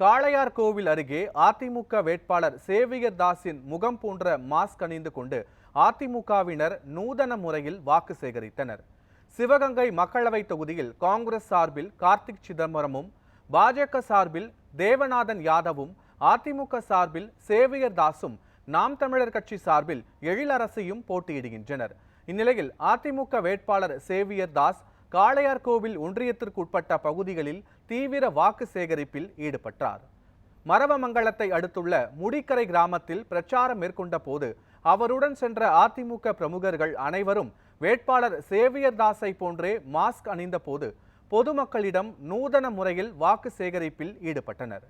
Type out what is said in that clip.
காளையார் கோவில் அருகே அதிமுக வேட்பாளர் சேவியர் தாஸின் முகம் போன்ற மாஸ்க் அணிந்து கொண்டு அதிமுகவினர் நூதன முறையில் வாக்கு சேகரித்தனர். சிவகங்கை மக்களவை தொகுதியில் காங்கிரஸ் சார்பில் கார்த்திக் சிதம்பரமும் பாஜக சார்பில் தேவநாதன் யாதவும் அதிமுக சார்பில் சேவியர் தாஸும் நாம் தமிழர் கட்சி சார்பில் எழிலரசியும் போட்டியிடுகின்றனர். இந்நிலையில் அதிமுக வேட்பாளர் சேவியர் தாஸ் காளையார் கோவில் ஒன்றியத்திற்குட்பட்ட பகுதிகளில் தீவிர வாக்கு சேகரிப்பில் ஈடுபட்டார். மரவமங்கலத்தை அடுத்துள்ள முடிக்கரை கிராமத்தில் பிரச்சாரம் மேற்கொண்ட போது அவருடன் சென்ற அதிமுக பிரமுகர்கள் அனைவரும் வேட்பாளர் சேவியர் தாஸை போன்றே மாஸ்க் அணிந்த போது பொதுமக்களிடம் நூதன முறையில் வாக்கு சேகரிப்பில் ஈடுபட்டனர்.